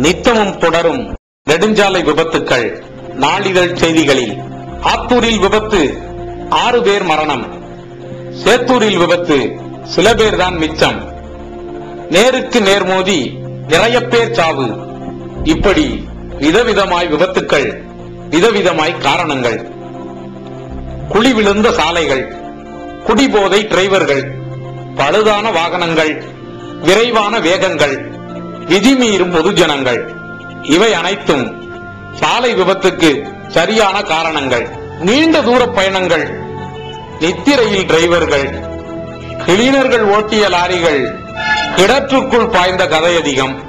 நித்தமும் தொடரும் நெடுஞ்சாலை விபத்துக்கள் நாளிதழ் செய்திகளில். ஆத்தூரில் விபத்து ஆறு பேர் மரணம். சேத்தூரில் விபத்து சில பேர்தான் மிச்சம். நேருக்கு நேர் மோதி நிறைய பேர் சாவு. இப்படி விதவிதமாய் விபத்துக்கள் விதவிதமாய் காரணங்கள். குழி விழுந்த சாலைகள் குடிபோதை டிரைவர்கள் பழுதான வாகனங்கள் விரைவான வேகங்கள். விதிமீறும் பொதுஜனங்கள் இவை அனைத்தும் சாலை விபத்துக்கு சரியான காரணங்கள். நீண்ட தூர பயணங்கள். நித்திரையில் டிரைவர்கள். கிளீனர்கள் ஓட்டிய லாரிகள். கிணற்றுக்குள் பாய்ந்த கதை அதிகம்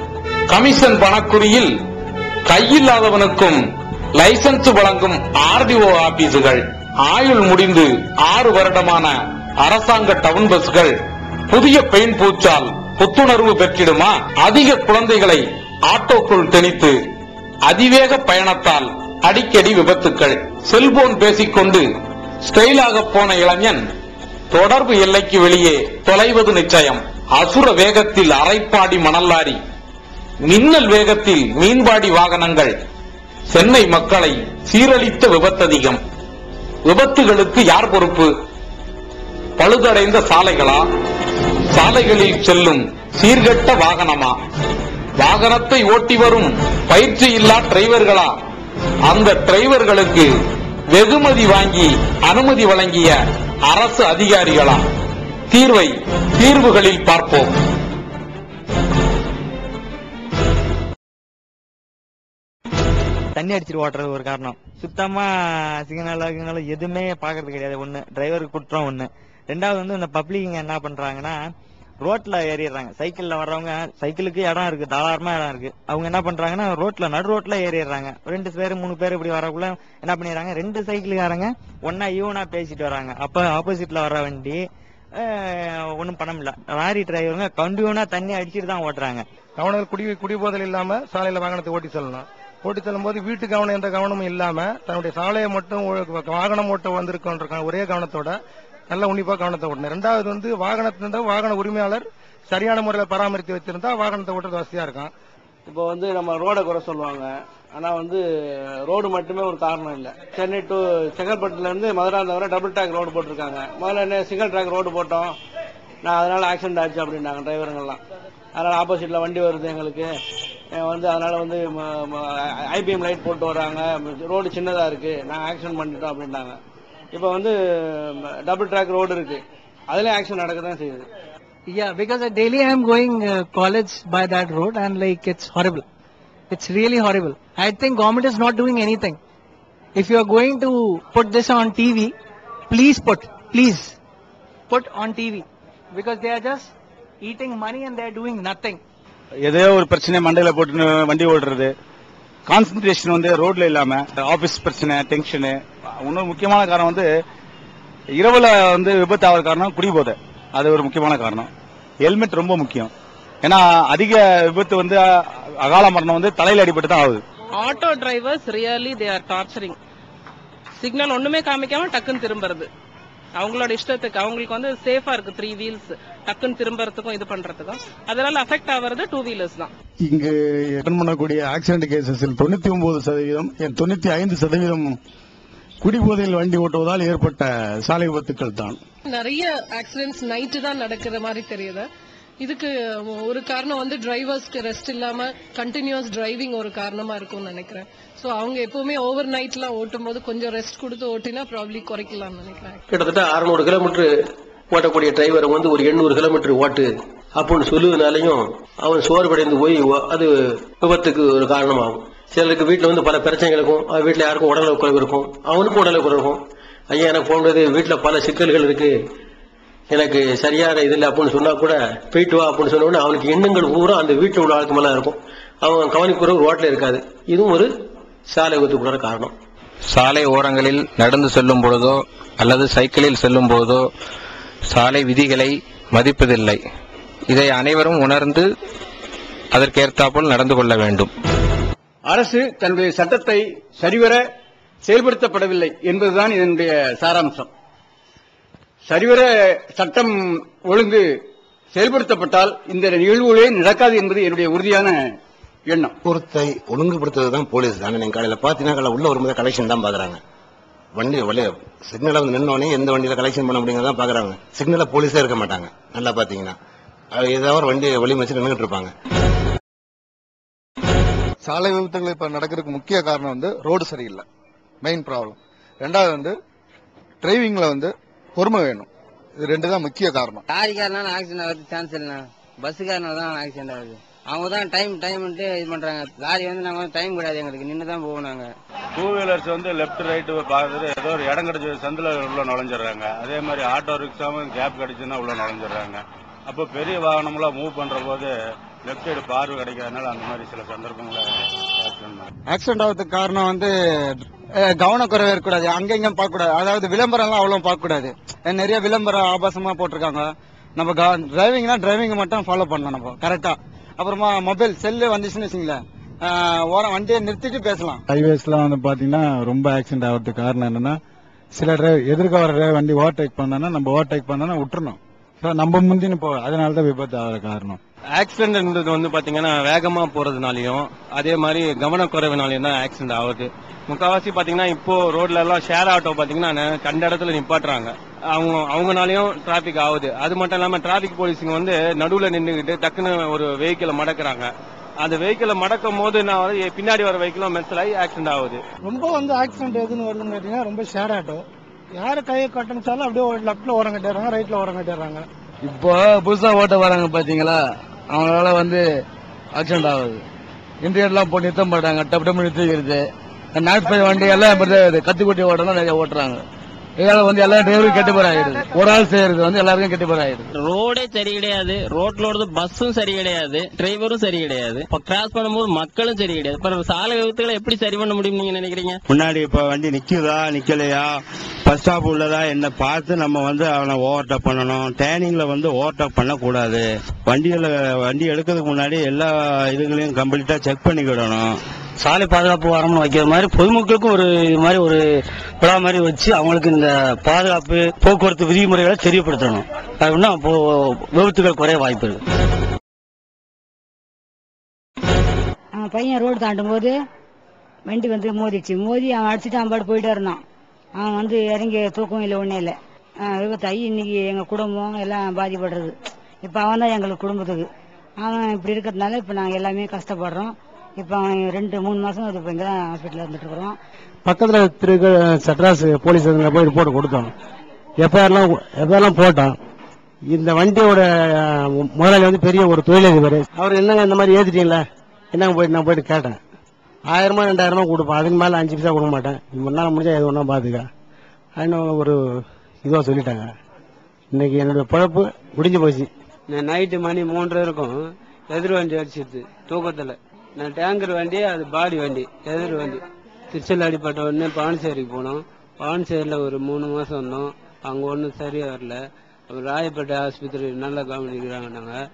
கமிஷன் பணக்குறியில் கையில்லாதவனுக்கும் லைசன்ஸ் வழங்கும் ஆர்டிஓ ஆபீஸுகள். ஆயுள் முடிந்து ஆறு வருடமான அரசாங்க டவுன் பஸ்கள். புதிய பெயின் பூச்சால் புத்துணர்வு பெற்றிடுமா? அதிக குழந்தைகளை ஆட்டோக்குள் திணித்து அதிவேக பயணத்தால் அடிக்கடி விபத்துக்கள். செல்போன் பேசிக்கொண்டு ஸ்டைலாக போன இளைஞன் தொடர்பு எல்லைக்கு வெளியே தொலைவது நிச்சயம். அசுர வேகத்தில் அரைப்பாடி மணல்லாரி மின்னல் வேகத்தில் மீன்பாடி வாகனங்கள் சென்னை மக்களை சீரழித்த விபத்ததிகம். விபத்துகளுக்கு யார் பொறுப்பு? பழுதடைந்த சாலைகளா? சாலைகளில் செல்லும் சீர்கெட்ட வாகனமா? வாகனத்தை ஓட்டி வரும் பயிற்சி இல்லா டிரைவர்களா? அந்த டிரைவர்களுக்கு வெகுமதி வாங்கி அனுமதி வழங்கிய அரசு அதிகாரிகளா? தீர்வை தீர்வுகளில் பார்ப்போம். தண்ணி அடிச்சிட்டு ஓட்டுறது ஒரு காரணம். சுத்தமா சிக்னல் சிக்னல் எதுவுமே பாக்குறது கிடையாது. ஒண்ணு டிரைவருக்கு குற்றம் ஒண்ணு. ரெண்டாவது வந்து இந்த பப்ளிக் என்ன பண்றாங்கன்னா ரோட்ல ஏறிடுறாங்க. சைக்கிள்ல வர்றவங்க சைக்கிளுக்கு இடம் இருக்கு தாராளமா இடம் இருக்கு. அவங்க என்ன பண்றாங்கன்னா ரோட்ல நடு ரோட்ல ஏறிடுறாங்க. ரெண்டு பேர் மூணு பேர் இப்படி வரக்குள்ள என்ன பண்ணிடுறாங்க? ரெண்டு சைக்கிளுக்காரங்க ஒன்னா ஈவனா பேசிட்டு வராங்க அப்ப ஆப்போசிட்ல வர வண்டி ஒன்றும் பண்ண முடியல. லாரி டிரைவருங்க கண்டியூனா தண்ணி அடிச்சிட்டு தான் ஓட்டுறாங்க. கவனம் குடி குடிபோதல் இல்லாம சாலையில வாகனத்தை ஓட்டி செல்லணும். ஓட்டி செல்லும் போது வீட்டு கவனம் எந்த கவனமும் இல்லாம தன்னுடைய சாலையை மட்டும் வாகனம் ஓட்ட வந்திருக்கோன்ற ஒரே கவனத்தோட நல்ல உன்னிப்பா கவனத்தை ஓட்டணும். ரெண்டாவது வந்து வாகனத்திருந்தா வாகன உரிமையாளர் சரியான முறையில் பராமரித்து வச்சிருந்தா வாகனத்தை ஓட்டுறது வசதியா இருக்கும் இப்போ வந்து நம்ம ரோடை குறை சொல்லுவாங்க. ஆனால் வந்து ரோடு மட்டுமே ஒரு காரணம் இல்லை. சென்னை டு செங்கல்பட்டுலேருந்து மதுராந்தகம் வரை டபுள் ட்ராக் ரோடு போட்டிருக்காங்க. முதல்ல என்ன சிங்கிள் ட்ராக் ரோடு போட்டோம். நான் அதனால் ஆக்சிடென்ட் ஆச்சு அப்படின்னாங்க டிரைவருங்கெல்லாம் அதனால் ஆப்போசிட்டில் வண்டி வருது எங்களுக்கு. வந்து அதனால் வந்து ஐபிஎம் லைட் போட்டு வராங்க. ரோடு சின்னதாக இருக்குது நாங்கள் ஆக்சிடென்ட் பண்ணிட்டோம் அப்படின்னாங்க. இப்போ வந்து டபுள் ட்ராக் ரோடு இருக்கு அதுலயும் ஆக்சிடென்ட் நடக்க தான் செய்யுது Yeah, because uh, daily I'm going uh, college by that road and like it's horrible. It's really horrible. I think government is not doing anything. If you are going to put this on TV, please put, please put on TV because they are just eating money and they are doing nothing. ஏதோ ஒரு பிரச்சனை மண்டையில போட்டு வண்டி ஓடுறது concentration வந்து ரோட்ல இல்லாம ஆபீஸ் பிரச்சனை டென்ஷனு இன்னொரு முக்கியமான காரணம் வந்து இரவுல வந்து விபத்து ஆகிற காரணம் குடிபோதை. அது ஒரு முக்கியமான காரணம். ஹெல்மெட் ரொம்ப முக்கியம். ஏன்னா அதிக விபத்து வந்து அகால மரணம் வந்து தலையில அடிபட்டு தான் ஆகுது. Auto drivers really they are torturing signal ஒண்ணுமே காமிக்காம டக்குன்னு திரும்புறது. அவங்களோட இஷ்டத்துக்கு அவங்களுக்கு வந்து சேஃபா இருக்கு த்ரீ வீல்ஸ் டக்குன்னு திரும்புறதுக்கும் இது பண்றதுக்கும். அதனால அஃபெக்ட் ஆகுறது டூ வீலர்ஸ் தான். இங்கு பண்ணக்கூடிய ஆக்சிடென்ட் கேசஸில் தொண்ணூத்தி ஒன்பது சதவீதம் தொண்ணூத்தி ஐந்து சதவீதம் குடிபோதையில் வண்டி ஓட்டுவதால் ஏற்பட்ட சாலை விபத்துக்கள் தான். நிறைய ஆக்சிடென்ட்ஸ் நைட்டு தான் நடக்கிற மாதிரி தெரியுது. இதுக்கு ஒரு காரணம் வந்து டிரைவர்ஸ்க்கு ரெஸ்ட் இல்லாம கண்டினியூஸ் டிரைவிங் ஒரு காரணமா இருக்கும்னு நினைக்கிறேன். சோ அவங்க எப்பவுமே ஓவர் நைட்லாம் ஓட்டும் போது கொஞ்சம் ரெஸ்ட் கொடுத்து ஓட்டினா ப்ராப்ளி குறைக்கலாம்னு நினைக்கிறேன். கிட்டத்தட்ட அறுநூறு கிலோமீட்டர் ஓட்டக்கூடிய டிரைவர் வந்து ஒரு எண்ணூறு கிலோமீட்டர் ஓட்டு. அப்படின்னு சொல்லுவதனாலையும் அவன் சோர்வடைந்து போய் அது விபத்துக்கு ஒரு காரணமாகும். சிலருக்கு வீட்டில் வந்து பல பிரச்சனைகள் இருக்கும். அவன் வீட்டில் யாருக்கும் உடல்நல குறைவு இருக்கும். அவனுக்கும் உடல்நல குறைவு இருக்கும். ஐயா எனக்கு போன்றது வீட்டில் பல சிக்கல்கள் இருக்கு. எனக்கு சரியான இது இல்லை அப்படின்னு சொன்னா கூட போயிட்டு வா அப்படின்னு சொன்ன உடனே அவனுக்கு எண்ணங்கள் பூரா அந்த வீட்டில் உள்ள ஆளுக்கு இருக்கும். அவன் கவனிப்புறவு ரோட்ல இருக்காது. இதுவும் ஒரு சாலை விபத்துக்குள்ள காரணம். சாலை ஓரங்களில் நடந்து செல்லும் பொழுதோ அல்லது சைக்கிளில் செல்லும் போதோ சாலை விதிகளை மதிப்பதில்லை. இதை அனைவரும் உணர்ந்து அதற்கேற்றாப்போல் நடந்து கொள்ள வேண்டும். அரசு தன்னுடைய சட்டத்தை சரிவர செயல்படுத்தப்படவில்லை என்பதுதான் இதனுடைய சாராம்சம். சரிவர சட்டம் ஒழுங்கு செயல்படுத்தப்பட்டால் இந்த நிகழ்வுகளே நடக்காது என்பது என்னுடைய உறுதியான எண்ணம். பொறுத்தை ஒழுங்குபடுத்துறது தான். போலீஸ் ஆனா காலையில் பார்த்தீங்கன்னா பாத்தீங்கன்னா உள்ள வரும்போது கலெக்ஷன் தான் பாக்குறாங்க. வண்டி வழிய சிக்னல வந்து நின்னோடனே எந்த வண்டியில கலெக்ஷன் பண்ண முடியுங்கிறத பாக்குறாங்க. சிக்னல்ல போலீஸே இருக்க மாட்டாங்க. நல்லா பாத்தீங்கன்னா. ஏதாவது வண்டி வழி வச்சு நின்றுட்டு இருப்பாங்க. சாலை விபத்துகள் இப்ப நடக்கிறதுக்கு முக்கிய காரணம் வந்து ரோடு சரியில்லை. மெயின் ப்ராப்ளம் ரெண்டாவது வந்து டிரைவிங்ல வந்து பொறுமை வேணும். இது ரெண்டு தான் முக்கிய காரணம். லாரிக்காரனால ஆக்சிடென்ட் ஆகுது சான்ஸ் இல்லைண்ணா. பஸ்ஸுக்காரனால தான் ஆக்சிடென்ட் ஆகுது. அவங்க தான் டைம் டைம்ட்டு இது பண்றாங்க. லாரி வந்து நாங்க வந்து டைம் கிடையாது எங்களுக்கு. நின்று தான் போவோம் நாங்க. டூ வீலர்ஸ் வந்து லெஃப்ட் ரைட்டு பார்த்துட்டு ஏதோ ஒரு இடம் கிடைச்ச சந்தில் உள்ள நுழைஞ்சிடுறாங்க. அதே மாதிரி ஆட்டோ ரிக்ஷாவும் கேப் கிடைச்சுன்னா உள்ள நுழைஞ்சிடுறாங்க. அப்போ பெரிய வாகனம்லாம் மூவ் பண்ற போது லெஃப்ட் சைடு பார்வை கிடைக்காதனால அந்த மாதிரி சில சந்தர்ப்பங்களை. ஆக்சிடென்ட் ஆகிறதுக்கு காரணம் வந்து கவனக்குறைவு இருக்கக்கூடாது. அங்க இங்க பார்க்க கூடாது அதாவது விளம்பரம்லாம் அவ்வளவு பார்க்க கூடாது அஹ், நிறைய விளம்பரம் ஆபாசமா போட்டிருக்காங்க. நம்ம டிரைவிங்னா டிரைவிங் மட்டும் ஃபாலோ பண்ணணும் நம்ம. கரெக்டா அப்புறமா மொபைல் செல்லு வந்துச்சுன்னு வச்சுங்களேன். ஓரம் வண்டியை நிறுத்திட்டு பேசலாம். ஹைவேஸ்லாம் வந்து பாத்தீங்கன்னா ரொம்ப ஆக்சிடென்ட் ஆகிறதுக்கு காரணம் என்னன்னா சில டிரைவர் எதிர்க்க வர driver வண்டி ஓவர்டேக் பண்ணனா நம்ம ஓவர்டேக் பண்ணனா விட்டுறணும். So, நம்ம முந்தின்னு போ அதனால தான் விபத்து ஆகிற காரணம். ஆக்சிடென்ட்ன்றது வந்து பாத்தீங்கன்னா வேகமா போறதுனாலயும் அதே மாதிரி கவனக்குறைவுனாலயும் தான் ஆக்சிடென்ட் ஆகுது. முக்காவாசி பாத்தீங்கன்னா இப்போ ரோட்ல எல்லாம் ஷேர் ஆட்டோ பாத்தீங்கன்னா கண்ட இடத்துல நிப்பாட்டுறாங்க. அவங்க அவங்கனாலயும் டிராபிக் ஆகுது. அது மட்டும் இல்லாம டிராபிக் போலீஸுங்க வந்து நடுவுல நின்னுகிட்டு டக்குன்னு ஒரு வெஹிக்கிளை மடக்குறாங்க. அந்த வெஹிக்கிளை மடக்கும் போது நான் வந்து பின்னாடி வர வெஹிக்கிளும் மென்சல் ஆகி ஆக்சிடென்ட் ஆகுது. ரொம்ப வந்து ஆக்சிடென்ட் எதுன்னு வருதுன்னு கேட்டீங்கன்னா ரொம்ப ஷேர் ஆட்டோ யாரு கையை கட்டணிச்சாலும் அப்படியே லெப்ட்ல ஓரம் கட்டிடுறாங்க ரைட்ல ஓரம் கட்டிடுறாங்க. இப்போ புதுசா ஓட்ட வராங்க பாத்தீங்களா? அவங்களால வந்து ஆக்சிடென்ட் ஆகுது. இன்டர்வியூலாம் போட்டு நிறுத்த மாட்டாங்க. டப்பு டப்பு நிறுத்திக்கிறது. நாட்பை வண்டியெல்லாம் கத்தி ஓட்டலாம் நிறைய ஓட்டுறாங்க. இதனால வந்து எல்லா டிரைவரும் கெட்டு போற ஆயிடுது ஒரு ஆள் செய்யறது வந்து எல்லாருக்கும் கெட்டு போற ஆயிடுது ரோடே சரி கிடையாது ரோட்ல ஓடுறது பஸ்ஸும் சரி கிடையாது டிரைவரும் சரி கிடையாது இப்ப கிராஸ் பண்ணும்போது மக்களும் சரி கிடையாது இப்ப சாலை விபத்துகளை எப்படி சரி பண்ண முடியும் நீங்க நினைக்கிறீங்க? முன்னாடி இப்ப வண்டி நிக்குதா நிக்கலையா? பஸ் ஸ்டாப் உள்ளதா என்ன பார்த்து நம்ம வந்து அவனை ஓவர்டேக் பண்ணணும். டேனிங்ல வந்து ஓவர்டேக் பண்ணக்கூடாது. வண்டிகளை வண்டி எடுக்கிறதுக்கு முன்னாடி எல்லா இதுகளையும் கம்ப்ளீட்டா செக் பண்ணிக்கிடணும். சாலை பாதுகாப்பு வாரம்னு வைக்கிற மாதிரி பொதுமக்களுக்கும் ஒரு இது மாதிரி ஒரு விழா மாதிரி வச்சு அவங்களுக்கு இந்த பாதுகாப்பு போக்குவரத்து விதிமுறைகளை தெரியப்படுத்தணும். அப்படின்னா அப்போ விபத்துகள் குறைய வாய்ப்பு இருக்கு. அவன் பையன் ரோடு தாண்டும் போது வண்டி வந்து மோதிச்சு மோதி அவன் அடிச்சுட்டு அவன் பாட்டு போயிட்டே இருந்தான் அவன் வந்து இறங்கி தூக்கம் இல்லை ஒன்றே இல்லை. விபத்தாகி இன்னைக்கு எங்கள் குடும்பம் எல்லாம் பாதிப்படுறது இப்போ அவன் தான் எங்களுக்கு குடும்பத்துக்கு. அவன் இப்படி இருக்கிறதுனால இப்போ நாங்கள் எல்லாமே கஷ்டப்படுறோம். இப்போ ரெண்டு மூணு மாசம் இப்போ இங்கே தான் ஹாஸ்பிட்டலில் இருந்துட்டு இருக்கிறோம். பக்கத்துல திரு சட்ராஸ் போலீஸ் போய் ரிப்போர்ட் கொடுத்தோம். எஃப்ஐஆர்லாம் எஃப்ஐஆர்லாம் போட்டோம். இந்த வண்டியோட முதலாளி வந்து பெரிய ஒரு தொழிலதிபர். அவர் என்னங்க இந்த மாதிரி ஏத்திட்டீங்களா? என்னங்க போயிட்டு நான் போயிட்டு கேட்டேன். ஆயிரமா ரெண்டாயிரமா கொடுப்பேன் அதுக்கு மேல அஞ்சு பைசா கொடுக்க மாட்டேன். முன்னால முடிஞ்சா எது ஒன்றா பாத்துக்க. அப்படின்னு ஒரு இதுவா சொல்லிட்டாங்க. இன்னைக்கு என்னோட பழப்பு முடிஞ்சு போச்சு. நைட்டு மணி மூன்றரை இருக்கும். எதிர் வண்டி அடிச்சிருது தூக்கத்துல. நான் டேங்கர் வண்டி அது பாடி வண்டி எதிர் வண்டி. திருச்சல் அடிப்பட்ட உடனே பாண்டிச்சேரிக்கு போனோம். பாண்டிச்சேரியில் ஒரு மூணு மாதம் இருந்தோம். அங்கே ஒன்றும் சரியாக வரல. அப்புறம் ராயப்பேட்டை ஆஸ்பத்திரி நல்லா காமிச்சிருக்கிறாங்க நாங்கள்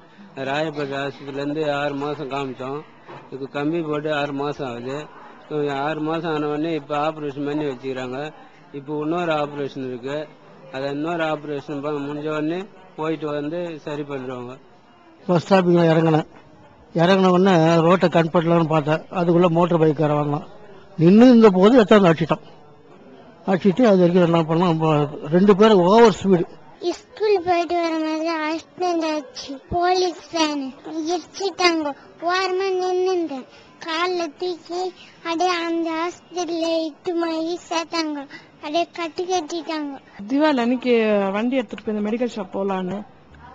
ராயப்பேட்டை ஆஸ்பத்திரிலேருந்து ஆறு மாதம் காமிச்சோம். இப்போ கம்பி போட்டு ஆறு மாதம் ஆகுது. ஆறு மாதம் ஆனவொடனே இப்போ ஆப்ரேஷன் பண்ணி வச்சுக்கிறாங்க. இப்போ இன்னொரு ஆப்ரேஷன் இருக்குது அதை இன்னொரு ஆப்ரேஷன் முடிஞ்ச உடனே போயிட்டு வந்து சரி பண்ணிடுவாங்க. பஸ் ஸ்டாப்பில் இறங்கினேன். இறங்கின உடனே ரோட்டை கண் பண்ணலாம்னு பார்த்தேன். அதுக்குள்ள மோட்டர் பைக்கார வந்தான் நின்று இருந்த போது எத்தாந்து அடிச்சிட்டான். அடிச்சிட்டு அது வரைக்கும் என்ன அப்ப ரெண்டு பேரும் ஓவர் ஸ்பீடு. ஸ்கூல் போயிட்டு வர மாதிரி ஆக்சிடென்ட் ஆச்சு. Police van. இடிச்சிட்டாங்க. ஓரமா நின்னுட்டேன். காலில் தூக்கி அப்படியே அந்த ஹாஸ்பிட்டல்ல இட்டு போய் சேர்த்தாங்க. அப்படியே கட்டி கட்டிட்டாங்க. திவால் அன்னைக்கு வண்டி எடுத்துட்டு போய் இந்த மெடிக்கல் ஷாப் போலான்னு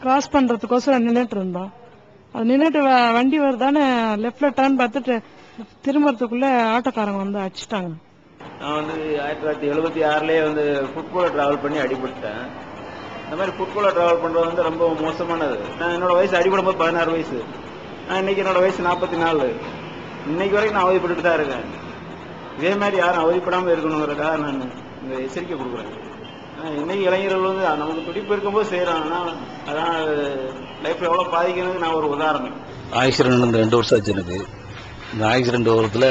கிராஸ் பண்றதுக்கோசரம் நின்னுட்டு இருந்தோம் அது நின்றுட்டு வண்டி வருதான்னு லெஃப்ட்ல டர்ன் பார்த்துட்டு திரும்புறதுக்குள்ள ஆட்டோக்காரங்க வந்து அடிச்சிட்டாங்க. நான் வந்து ஆயிரத்தி தொள்ளாயிரத்தி எழுபத்தி ஆறுலேயே வந்து ஃபுட்போல ட்ராவல் பண்ணி அடிபட்டேன் இந்த மாதிரி ஃபுட்போல ட்ராவல் பண்ணுறது வந்து ரொம்ப மோசமானது. நான் என்னோட வயசு அடிபடும் போது பதினாறு வயசு. நான் இன்னைக்கு என்னோட வயசு நாற்பத்தி நாலு. இன்னைக்கு வரைக்கும் நான் அவதிப்பட்டுட்டு தான் இருக்கேன். இதே மாதிரி யாரும் அவதிப்படாமல் இருக்கணுங்கிறதுக்காக நான் இந்த எச்சரிக்கை கொடுக்குறேன். இன்னைக்கு இளைஞர்கள் வந்து நமக்கு துடிப்பு இருக்கும்போது செய்யறான் ஆனா அதான் லைஃப்ல எவ்வளவு பாதிக்கிறது நான் ஒரு உதாரணம். ஆக்சிடென்ட் நடந்து ரெண்டு வருஷம் ஆச்சு எனக்கு. இந்த ஆக்சிடென்ட் ஓரத்தில்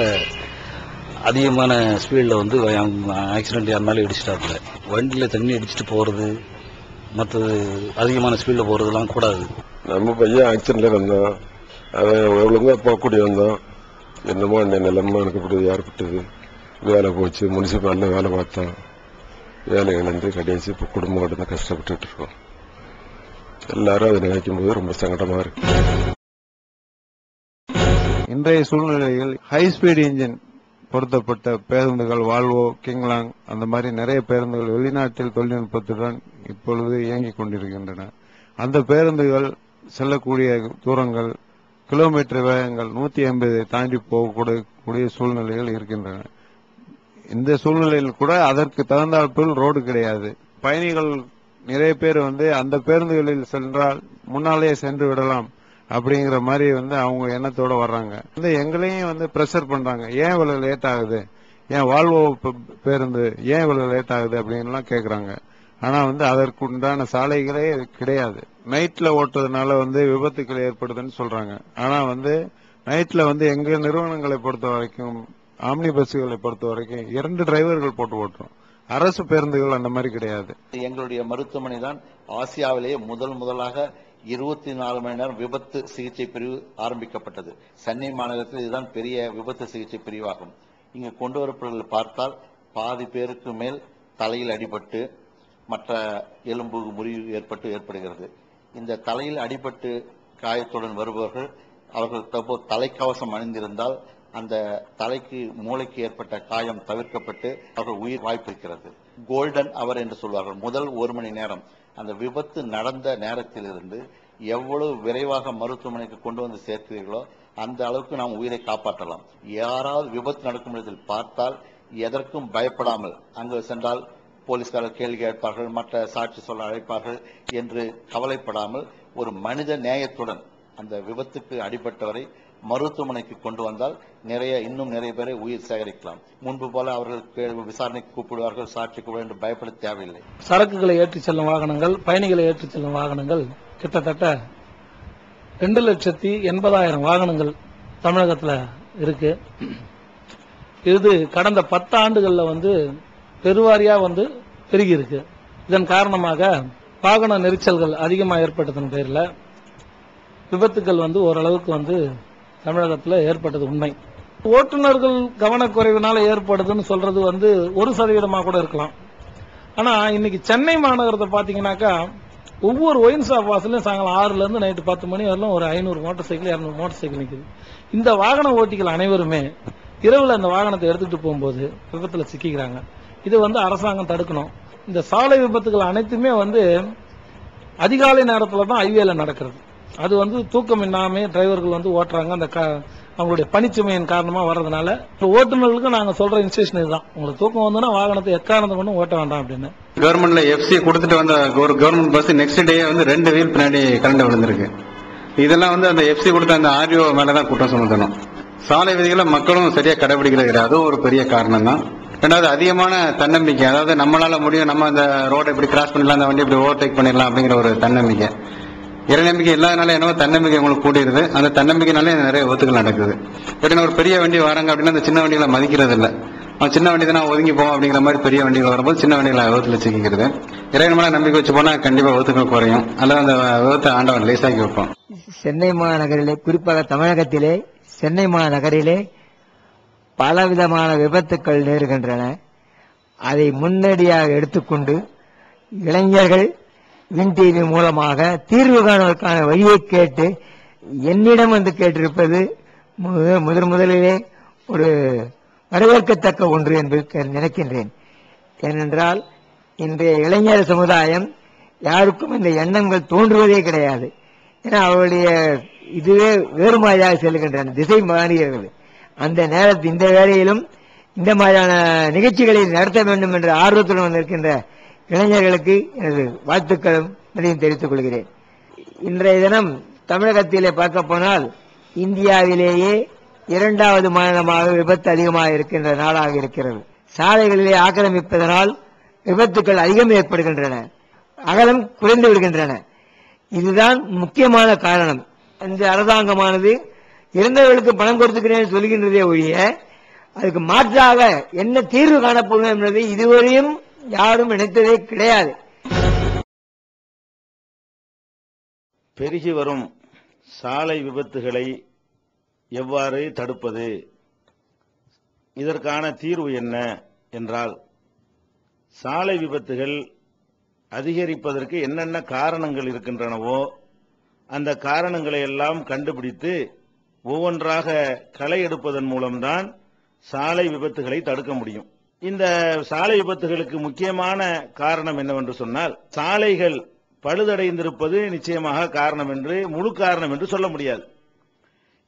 அதிகமான ஸ்பீடில் வந்து ஆக்சிடென்ட் யாருனாலும் இடிச்சிட்டாப்புல. வண்டியில் தண்ணி அடிச்சிட்டு போகிறது மற்றது அதிகமான ஸ்பீடில் போகிறதுலாம் கூடாது. நம்ம பையன் ஆக்சிடென்ட்ல வந்தோம் அவன் ஒழுங்கா போகக்கூடிய வந்தோம் என்னமோ அந்த நிலைமை எனக்கு இப்படி ஏற்பட்டது வேலை போச்சு. முனிசிபாலில் வேலை பார்த்தோம் வேலை இழந்து கடைசி இப்போ குடும்பம் தான் கஷ்டப்பட்டுட்டு இருக்கோம் எல்லாரும் அதை நினைக்கும் போது ரொம்ப சங்கடமா இருக்கு. இன்றைய சூழ்நிலையில் ஹை ஸ்பீட் இன்ஜின் பொருத்தப்பட்ட பேருந்துகள் வால்வோ கிங்லாங் அந்த மாதிரி நிறைய பேருந்துகள் வெளிநாட்டில் தொழில்நுட்பத்துடன் இப்பொழுது இயங்கிக் கொண்டிருக்கின்றன. அந்த பேருந்துகள் செல்லக்கூடிய தூரங்கள் கிலோமீட்டர் வேகங்கள் நூத்தி ஐம்பதை தாண்டி போகக்கூடிய சூழ்நிலைகள் இருக்கின்றன. இந்த சூழ்நிலையில் கூட அதற்கு தகுந்தாற்போல் ரோடு கிடையாது. பயணிகள் நிறைய பேர் வந்து அந்த பேருந்துகளில் சென்றால் முன்னாலேயே சென்று விடலாம் அப்படிங்கிற மாதிரி வந்து அவங்க எண்ணத்தோட வர்றாங்க. வந்து எங்களையும் வந்து ப்ரெஷர் பண்றாங்க. ஏன் இவ்வளவு லேட் ஆகுது? ஏன் வால்வோ பேருந்து ஏன் இவ்வளவு லேட் ஆகுது அப்படின்லாம் கேக்குறாங்க. ஆனா வந்து அதற்கு உண்டான சாலைகளே கிடையாது. நைட்ல ஓட்டுறதுனால வந்து விபத்துக்கள் ஏற்படுதுன்னு சொல்றாங்க. ஆனா வந்து நைட்ல வந்து எங்க நிறுவனங்களை பொறுத்த வரைக்கும் ஆம்னி பஸ்களை பொறுத்த வரைக்கும் இரண்டு டிரைவர்கள் போட்டு ஓட்டுறோம். அரசு பேருந்துகள் அந்த மாதிரி கிடையாது. எங்களுடைய மருத்துவமனை தான். ஆசியாவிலேயே முதல் முதலாக இருபத்தி நாலு மணி நேரம் விபத்து சிகிச்சை பிரிவு ஆரம்பிக்கப்பட்டது. சென்னை மாநகரத்தில் இதுதான் பெரிய விபத்து சிகிச்சை பிரிவாகும். இங்கு கொண்டு வரப்படுகளை பார்த்தால் பாதி பேருக்கு மேல் தலையில் அடிபட்டு மற்ற எலும்பு முறிவு ஏற்பட்டு ஏற்படுகிறது. இந்த தலையில் அடிபட்டு காயத்துடன் வருபவர்கள் அவர்கள் தலைக்கவசம் அணிந்திருந்தால் அந்த தலைக்கு மூளைக்கு ஏற்பட்ட காயம் தவிர்க்கப்பட்டு அவர்கள் உயிர் வாய்ப்பிருக்கிறது. கோல்டன் அவர் என்று சொல்வார்கள். முதல் ஒரு மணி நேரம். அந்த விபத்து நடந்த நேரத்திலிருந்து எவ்வளவு விரைவாக மருத்துவமனைக்கு கொண்டு வந்து சேர்க்கிறீர்களோ அந்த அளவுக்கு நாம் உயிரை காப்பாற்றலாம். யாராவது விபத்து நடக்கும் இடத்தில் பார்த்தால் எதற்கும் பயப்படாமல் அங்கு சென்றால் போலீஸ்காரர் கேள்வி கேட்பார்கள் மற்ற சாட்சி சொல்ல அழைப்பார்கள் என்று கவலைப்படாமல் ஒரு மனித நேயத்துடன் அந்த விபத்துக்கு அடிபட்டவரை மருத்துவமனைக்கு கொண்டு வந்தால் நிறைய இன்னும் நிறைய பேரை உயிர் சேகரிக்கலாம். முன்பு போல அவர்கள் விசாரணைக்கு கூப்பிடுவார்கள் சாட்சி கூப்பிடு என்று பயப்பட தேவையில்லை. சரக்குகளை ஏற்றிச் செல்லும் வாகனங்கள் பயணிகளை ஏற்றிச் செல்லும் வாகனங்கள் கிட்டத்தட்ட ரெண்டு லட்சத்தி எண்பதாயிரம் வாகனங்கள் தமிழகத்துல இருக்கு. இது கடந்த பத்து ஆண்டுகள்ல வந்து பெருவாரியா வந்து பெருகி இருக்கு. இதன் காரணமாக வாகன நெரிச்சல்கள் அதிகமா ஏற்பட்டதன் பேர்ல விபத்துக்கள் வந்து ஓரளவுக்கு வந்து தமிழகத்தில் ஏற்பட்டது உண்மை. ஓட்டுநர்கள் கவனக்குறைவினால ஏற்படுதுன்னு சொல்றது வந்து ஒரு சதவீதமா கூட இருக்கலாம். ஆனா இன்னைக்கு சென்னை மாநகரத்தை பாத்தீங்கன்னாக்கா ஒவ்வொரு ஒயின் ஷாப் வாசலையும் சாயங்காலம் ஆறுல இருந்து நைட்டு பத்து மணி வரலாம் ஒரு ஐநூறு மோட்டர் சைக்கிள் இரநூறு மோட்டர் சைக்கிள் நிற்குது இந்த வாகன ஓட்டிகள் அனைவருமே இரவுல அந்த வாகனத்தை எடுத்துகிட்டு போகும்போது விபத்துல சிக்கிக்கிறாங்க. இதை வந்து அரசாங்கம் தடுக்கணும். இந்த சாலை விபத்துகள் அனைத்துமே வந்து அதிகாலை நேரத்தில் தான் ஐவேல நடக்கிறது. அது வந்து தூக்கம் இல்லாமல் டிரைவர்கள் வந்து ஓட்டுறாங்க. அந்த க- அவங்களுடைய பணிச்சுமையின் காரணமாக வர்றதுனால இப்போ ஓட்டுநர்களுக்கு நாங்கள் சொல்ற இன்ஸ்ட்ரக்ஷன் இதுதான். உங்களுக்கு தூக்கம் வந்ததுன்னா வாகனத்தை எக்காரணத்தை கொண்டும் ஓட்ட வேண்டாம் அப்படின்னு. கவர்மெண்ட்ல எஃப்சி கொடுத்துட்டு வந்த ஒரு கவர்மெண்ட் பஸ் நெக்ஸ்ட் டே வந்து ரெண்டு வீல் பின்னாடி கரண்ட் விழுந்திருக்கு. இதெல்லாம் வந்து அந்த எஃப்சி கொடுத்த அந்த ஆர்டிஓ மேலதான் குற்றம் சுமத்தணும். சாலை விதிகளை மக்களும் சரியா கடைபிடிக்கிறது கிடையாது அதுவும் ஒரு பெரிய காரணம் தான் ரெண்டாவது அதிகமான தன்னம்பிக்கை. அதாவது நம்மளால முடியும் நம்ம அந்த ரோடை இப்படி கிராஸ் பண்ணிடலாம் அந்த வண்டி இப்படி ஓவர்டேக் பண்ணிடலாம் அப்படிங்கிற ஒரு தன்னம்பிக்கை. இறைநம்பிக்கை இல்லாதனால என்னவோ தன்னம்பிக்கை உங்களுக்கு கூடிடுது. அந்த தன்னம்பிக்கைனாலே நிறைய ஒத்துக்கள் நடக்குது. எப்படின்னா ஒரு பெரிய வண்டி வராங்க அப்படின்னா அந்த சின்ன வண்டிகளை மதிக்கிறது இல்லை அவன் சின்ன வண்டி தான் ஒதுங்கி போவோம் அப்படிங்கிற மாதிரி பெரிய வண்டிகள் வரும்போது சின்ன வண்டிகளை விபத்தில் வச்சுக்கிறது இறைவன் நம்பிக்கை வச்சு போனால் கண்டிப்பாக ஒத்துக்கள் குறையும். அல்லது அந்த விபத்தை ஆண்டவன் லேசாக்கி வைப்போம் சென்னை மாநகரிலே குறிப்பாக தமிழகத்திலே சென்னை மாநகரிலே பலவிதமான விபத்துக்கள் நேருகின்றன. அதை முன்னடியாக எடுத்துக்கொண்டு இளைஞர்கள் வின் டிவி மூலமாக தீர்வு காணுவதற்கான வழியை கேட்டு என்னிடம் வந்து கேட்டிருப்பது முதன் முதலிலே ஒரு வரவேற்கத்தக்க ஒன்று என்று நினைக்கின்றேன். ஏனென்றால் இன்றைய இளைஞர் சமுதாயம் யாருக்கும் இந்த எண்ணங்கள் தோன்றுவதே கிடையாது. ஏன்னா அவருடைய இதுவே வேறு மாதிரியாக செல்கின்றன திசை மாறுகிறது அந்த நேரத்தில் இந்த வேளையிலும் இந்த மாதிரியான நிகழ்ச்சிகளை நடத்த வேண்டும் என்ற ஆர்வத்துடன் வந்திருக்கின்ற இளைஞர்களுக்கு எனது வாழ்த்துக்களும் நன்றியும் தெரிவித்துக் கொள்கிறேன். இன்றைய தினம் தமிழகத்திலே பார்க்க போனால் இந்தியாவிலேயே இரண்டாவது மாநிலமாக விபத்து அதிகமாக இருக்கின்ற நாடாக இருக்கிறது. சாலைகளிலே ஆக்கிரமிப்பதனால் விபத்துக்கள் அதிகம் ஏற்படுகின்றன. அகலம் குறைந்து விடுகின்றன. இதுதான் முக்கியமான காரணம். இந்த அரசாங்கமானது இறந்தவர்களுக்கு பணம் கொடுத்துக்கிறேன் சொல்கின்றதே ஒழிய அதுக்கு மாற்றாக என்ன தீர்வு காணப்படும் என்பதை இதுவரையும் யாரும் நினைத்ததே கிடையாது. பெருகி வரும் சாலை விபத்துகளை எவ்வாறு தடுப்பது? இதற்கான தீர்வு என்ன என்றால் சாலை விபத்துகள் அதிகரிப்பதற்கு என்னென்ன காரணங்கள் இருக்கின்றனவோ அந்த காரணங்களை எல்லாம் கண்டுபிடித்து ஒவ்வொன்றாக களை எடுப்பதன் மூலம்தான் சாலை விபத்துகளை தடுக்க முடியும். இந்த சாலை விபத்துகளுக்கு முக்கியமான காரணம் என்னவென்று சொன்னால் சாலைகள் பழுதடைந்திருப்பது நிச்சயமாக காரணம் என்று முழு காரணம் என்று சொல்ல முடியாது.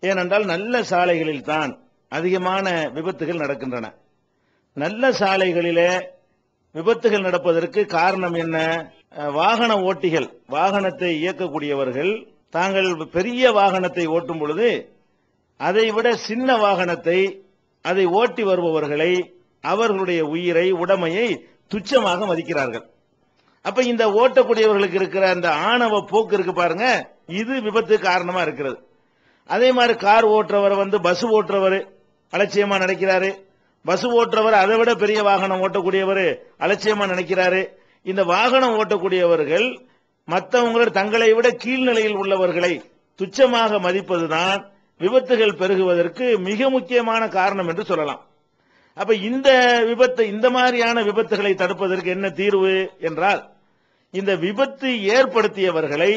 ஏனென்றால் நல்ல சாலைகளில் தான் அதிகமான விபத்துகள் நடக்கின்றன. நல்ல சாலைகளிலே விபத்துகள் நடப்பதற்கு காரணம் என்ன? வாகன ஓட்டிகள் வாகனத்தை இயக்கக்கூடியவர்கள் தாங்கள் பெரிய வாகனத்தை ஓட்டும் பொழுது அதை விட சின்ன வாகனத்தை அதை ஓட்டி வருபவர்களை அவர்களுடைய உயிரை உடமையை துச்சமாக மதிக்கிறார்கள். அப்ப இந்த ஓட்டக்கூடியவர்களுக்கு இருக்கிற அந்த ஆணவ போக்கு இருக்கு பாருங்க இது விபத்து காரணமா இருக்கிறது. அதே மாதிரி கார் ஓட்டுறவர் வந்து பஸ் ஓட்டுறவர் அலட்சியமா நினைக்கிறாரு. பஸ் ஓட்டுறவர் அதை விட பெரிய வாகனம் ஓட்டக்கூடியவர் அலட்சியமா நினைக்கிறாரு. இந்த வாகனம் ஓட்டக்கூடியவர்கள் மற்றவங்களோட தங்களை விட கீழ்நிலையில் உள்ளவர்களை துச்சமாக மதிப்பதுதான் விபத்துகள் பெருகுவதற்கு மிக முக்கியமான காரணம் என்று சொல்லலாம். அப்ப இந்த விபத்து இந்த மாதிரியான விபத்துகளை தடுப்பதற்கு என்ன தீர்வு என்றால் இந்த விபத்து ஏற்படுத்தியவர்களை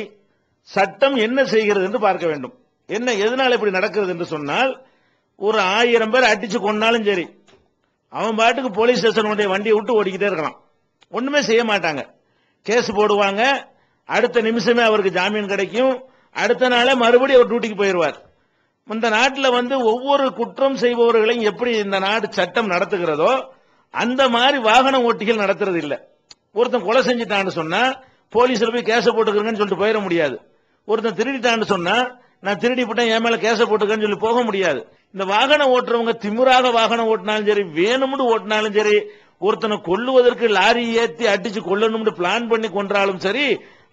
சட்டம் என்ன செய்கிறது என்று பார்க்க வேண்டும். என்ன எதனால் இப்படி நடக்கிறது என்று சொன்னால் ஒரு ஆயிரம் பேர் அடிச்சு கொண்டாலும் சரி அவன் பாட்டுக்கு போலீஸ் ஸ்டேஷன் கொண்டு வண்டியை விட்டு ஓடிக்கிட்டே இருக்கலாம். ஒண்ணுமே செய்ய மாட்டாங்க. கேஸ் போடுவாங்க அடுத்த நிமிஷமே அவருக்கு ஜாமீன் கிடைக்கும் அடுத்த நாளே மறுபடியும் அவர் டியூட்டிக்கு போயிடுவார். இந்த நாட்டில் வந்து ஒவ்வொரு குற்றம் செய்பவர்களையும் எப்படி இந்த நாடு சட்டம் நடத்துகிறதோ அந்த மாதிரி வாகன ஓட்டிகள் நடத்துறது இல்லை. ஒருத்தன் கொலை செஞ்சுட்டான்னு சொன்னா போலீஸ்ல போய் கேச போட்டுக்கிறேன்னு சொல்லிட்டு போயிட முடியாது. ஒருத்தன் திருடிட்டான்னு சொன்னா நான் திருடி போட்டேன் என் மேல கேச போட்டுக்கன்னு சொல்லி போக முடியாது. இந்த வாகனம் ஓட்டுறவங்க திமுறாக வாகனம் ஓட்டினாலும் சரி வேணும்னு ஓட்டினாலும் சரி ஒருத்தனை கொல்லுவதற்கு லாரி ஏத்தி அடிச்சு கொல்லணும்னு பிளான் பண்ணி கொன்றாலும் சரி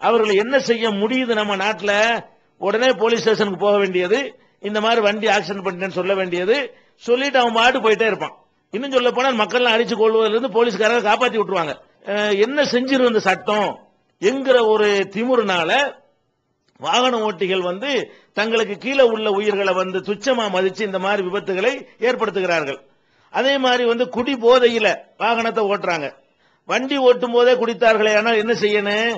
அவர்களை என்ன செய்ய முடியுது நம்ம நாட்டில்? உடனே போலீஸ் ஸ்டேஷனுக்கு போக வேண்டியது. இந்த மாதிரி வண்டி ஆக்சிடென்ட் பண்ணிட்டேன்னு சொல்ல வேண்டியது. சொல்லிட்டு அவன் பாட்டு போயிட்டே இருப்பான். இன்னும் சொல்ல போனா மக்கள்லாம் அடிச்சு கொள்வதிலிருந்து போலீஸ்காரங்க காப்பாத்தி விட்டுருவாங்க. என்ன செஞ்சிரு இந்த சட்டம்? என்கிற ஒரு திமுறுனால வாகன ஓட்டிகள் வந்து தங்களுக்கு கீழே உள்ள உயிர்களை வந்து துச்சமா மதிச்சு இந்த மாதிரி விபத்துகளை ஏற்படுத்துகிறார்கள். அதே மாதிரி வந்து குடி போதையில வாகனத்தை ஓட்டுறாங்க. வண்டி ஓட்டும் போதே குடித்தார்களே ஆனால் என்ன செய்யணும்?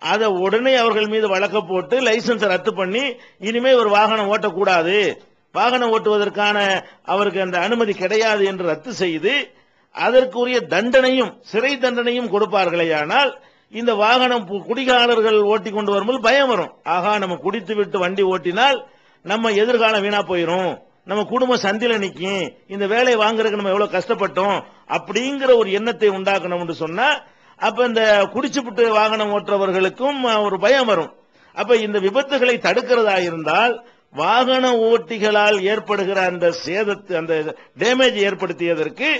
அதை உடனே அவர்கள் மீது வழக்க போட்டு லைசன்ஸ் ரத்து பண்ணி இனிமே ஒரு வாகனம் ஓட்டக்கூடாது. வாகனம் ஓட்டுவதற்கான அவருக்கு அந்த அனுமதி கிடையாது என்று ரத்து செய்து அதற்குரிய தண்டனையும் சிறை தண்டனையும் கொடுப்பார்களேயானால் இந்த வாகனம் பு- குடிகாரர்கள் ஓட்டி கொண்டு வரும்போது பயம் வரும். ஆகா நம்ம குடித்து விட்டு வண்டி ஓட்டினால் நம்ம எதிர்காலம் வீணா போயிரும். நம்ம குடும்பம் சந்தில நிற்கும் இந்த வேலையை வாங்குறதுக்கு நம்ம எவ்வளவு கஷ்டப்பட்டோம் அப்படிங்கிற ஒரு எண்ணத்தை உண்டாக்கணும்னு சொன்னா அப்ப இந்த குடிச்சுப்புட்டு வாகனம் ஓட்டுறவர்களுக்கும் ஒரு பயம் வரும். அப்ப இந்த விபத்துகளை தடுக்கிறதா இருந்தால் வாகன ஓட்டிகளால் ஏற்படுகிற அந்த சேதத்து அந்த டேமேஜ் ஏற்படுத்தியதற்கு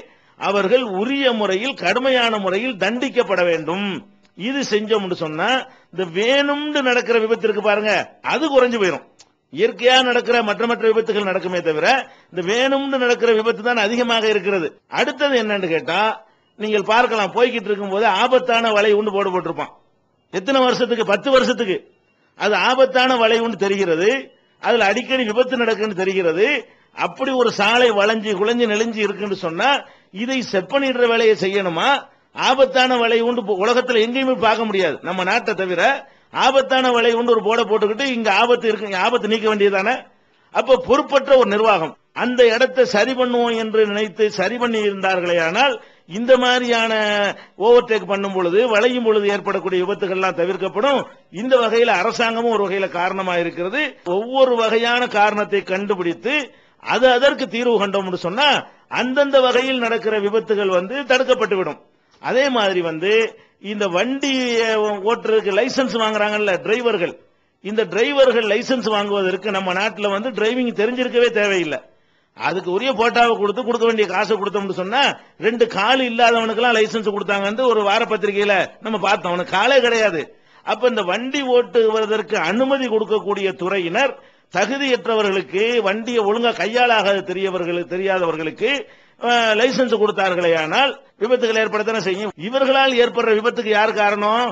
அவர்கள் உரிய முறையில் கடுமையான முறையில் தண்டிக்கப்பட வேண்டும். இது செஞ்சோம்னு சொன்னா இந்த வேணும்னு நடக்கிற விபத்து இருக்கு பாருங்க அது குறைஞ்சு போயிடும் இயற்கையா நடக்கிற மற்ற மற்ற விபத்துகள் நடக்குமே தவிர இந்த வேணும்னு நடக்கிற விபத்து தான் அதிகமாக இருக்கிறது. அடுத்தது என்னன்னு கேட்டா நீங்கள் பார்க்கலாம் போய்கிட்டு இருக்கும்போது ஆபத்தான வலை உண்டு போட போட்டிருப்பான். எத்தனை வருஷத்துக்கு? பத்து வருஷத்துக்கு. அது ஆபத்தான வலை உண்டு தெரிகிறது. அதுல அடிக்கடி விபத்து நடக்குன்னு தெரிகிறது. அப்படி ஒரு சாலை வளைஞ்சு குழஞ்சி நெளிஞ்சு இருக்குன்னு சொன்னா இதை செப்பனிடுற வேலையை செய்யணுமா? ஆபத்தான வலை உண்டு போ- உலகத்துல எங்கேயுமே பார்க்க முடியாது. நம்ம நாட்டை தவிர ஆபத்தான வலை உண்டு ஒரு போர்டை போட்டுக்கிட்டு இங்க ஆபத்து இருக்கு ஆபத்து நீக்க வேண்டியதானே அப்ப பொறுப்பற்ற ஒரு நிர்வாகம். அந்த இடத்தை சரி பண்ணுவோம் என்று நினைத்து சரி பண்ணி இருந்தார்களே ஆனால் இந்த மாதிரியான ஓவர்டேக் பண்ணும் பொழுது வளையும் பொழுது ஏற்படக்கூடிய விபத்துகள்லாம் தவிர்க்கப்படும். இந்த வகையில் அரசாங்கமும் ஒரு வகையில காரணமா இருக்கிறது. ஒவ்வொரு வகையான காரணத்தை கண்டுபிடித்து அது அதற்கு தீர்வு கண்டோம்னு சொன்னா அந்தந்த வகையில் நடக்கிற விபத்துகள் வந்து தடுக்கப்பட்டுவிடும் அதே மாதிரி வந்து இந்த வண்டி ஓட்டுறதுக்கு லைசென்ஸ் வாங்குறாங்கல்ல டிரைவர்கள் இந்த டிரைவர்கள் லைசென்ஸ் வாங்குவதற்கு நம்ம நாட்டில் வந்து டிரைவிங் தெரிஞ்சிருக்கவே தேவையில்லை. அதுக்கு உரிய போட்டாவை கொடுத்து கொடுக்க வேண்டிய காசை கொடுத்தோம்னு சொன்னா ரெண்டு கால் இல்லாதவனுக்கெல்லாம் லைசென்ஸ் கொடுத்தாங்கன்னு ஒரு வார பத்திரிகையில நம்ம பார்த்தோம். அவனுக்கு காலே கிடையாது. அப்ப இந்த வண்டி ஓட்டுவதற்கு அனுமதி கொடுக்கக்கூடிய துறையினர் தகுதியற்றவர்களுக்கு வண்டியை ஒழுங்கா கையாளாக தெரியவர்களுக்கு தெரியாதவர்களுக்கு லைசன்ஸ் கொடுத்தார்களே ஆனால் விபத்துகள் ஏற்படத்தானே செய்யும்? இவர்களால் ஏற்படுற விபத்துக்கு யார் காரணம்?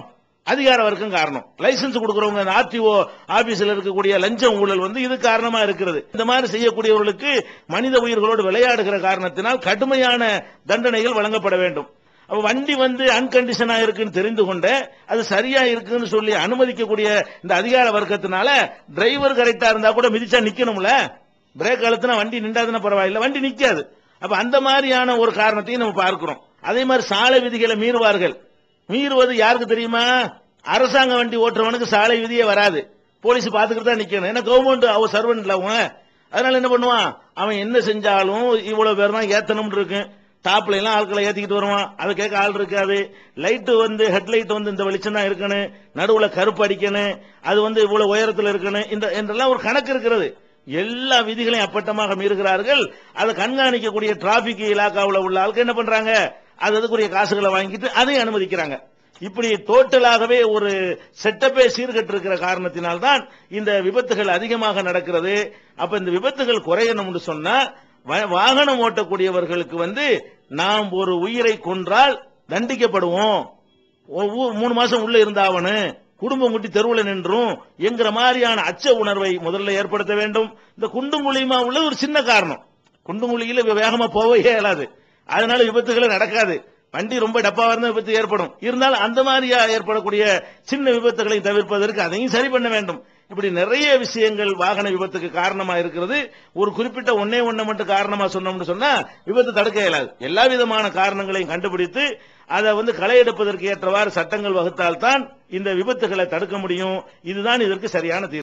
அதிகார வர்க்கம் காரணம். லைசன்ஸ் கொடுக்கறவங்க ஆர்டிஓ ஆபீஸ்ல இருக்கக்கூடிய லஞ்சம் ஊழல் வந்து இது காரணமா இருக்கிறது. இந்த மாதிரி செய்யக்கூடியவர்களுக்கு மனித உயிர்களோடு விளையாடுகிற காரணத்தினால் கடுமையான தண்டனைகள் வழங்கப்பட வேண்டும். அப்ப வண்டி வந்து அன்கண்டிஷனா இருக்குன்னு தெரிந்து கொண்டு அது சரியா இருக்குன்னு சொல்லி அனுமதிக்கக்கூடிய இந்த அதிகார வர்க்கத்தினால டிரைவர் கரெக்டா இருந்தா கூட மிதிச்சா நிக்கணும்ல? பிரேக் அழுத்தினா வண்டி நின்றாதுன்னா பரவாயில்ல வண்டி நிக்காது. அப்ப அந்த மாதிரியான ஒரு காரணத்தையும் நம்ம பார்க்கிறோம். அதே மாதிரி சாலை விதிகளை மீறுவார்கள். மீறுவது யாருக்கு தெரியுமா? அரசாங்க வண்டி ஓட்டுறவனுக்கு சாலை விதியே வராது. போலீஸ் பாத்துக்கிட்டு தான் நிக்கணும். ஏன்னா கவர்மெண்ட் அவ சர்வெண்ட்ல அவன். அதனால என்ன பண்ணுவான்? அவன் என்ன செஞ்சாலும் இவ்வளவு பேர் தான் ஏத்தணும்னு இருக்கு டாப்ல எல்லாம் ஆட்களை ஏத்திக்கிட்டு வருவான். அதை கேட்க ஆள் இருக்காது. லைட்டு வந்து ஹெட்லைட் வந்து இந்த வெளிச்சம் தான் இருக்கணும். நடுவுல கருப்பு அடிக்கணும். அது வந்து இவ்வளவு உயரத்தில் இருக்கணும். இந்த என்றெல்லாம் ஒரு கணக்கு இருக்கிறது. எல்லா விதிகளையும் அப்பட்டமாக மீறுகிறார்கள். அதை கண்காணிக்கக்கூடிய டிராபிக் இலாக்காவில் உள்ள ஆளுக்கு என்ன பண்றாங்க? அது அதுக்குரிய காசுகளை வாங்கிட்டு அதையும் அனுமதிக்கிறாங்க. இப்படி டோட்டலாகவே ஒரு செட்டப்பே சீர்கட்டிருக்கிற காரணத்தினால்தான் இந்த விபத்துகள் அதிகமாக நடக்கிறது. அப்ப இந்த விபத்துகள் குறையணும்னு சொன்னா வ- வாகனம் ஓட்டக்கூடியவர்களுக்கு வந்து நாம் ஒரு உயிரை கொன்றால் தண்டிக்கப்படுவோம். மூணு மாசம் உள்ள இருந்தாவனு குடும்பம் குட்டி தெருவில் நின்றும். என்கிற மாதிரியான அச்ச உணர்வை முதல்ல ஏற்படுத்த வேண்டும். இந்த குண்டும் குழியுமா உள்ளது ஒரு சின்ன காரணம். குண்டும் குழியில வேகமா போகவே இயலாது. அதனால விபத்துகளை நடக்காது. வண்டி ரொம்ப டப்பாவா இருந்தா விபத்து ஏற்படும். இருந்தாலும் அந்த மாதிரியா ஏற்படக்கூடிய சின்ன விபத்துகளை தவிர்ப்பதற்கு அதையும் சரி பண்ண வேண்டும். இப்படி நிறைய விஷயங்கள் வாகன விபத்துக்கு காரணமா இருக்கிறது. ஒரு குறிப்பிட்ட ஒன்னே ஒண்ணை மட்டும் காரணமா சொன்னோம்னு சொன்னா விபத்து தடுக்க இயலாது. எல்லா விதமான காரணங்களையும் கண்டுபிடித்து அதை வந்து களை எடுப்பதற்கு ஏற்றவாறு சட்டங்கள் வகுத்தால் தான் இந்த விபத்துகளை தடுக்க முடியும். இதுதான் இதற்கு சரியான தீர்வு.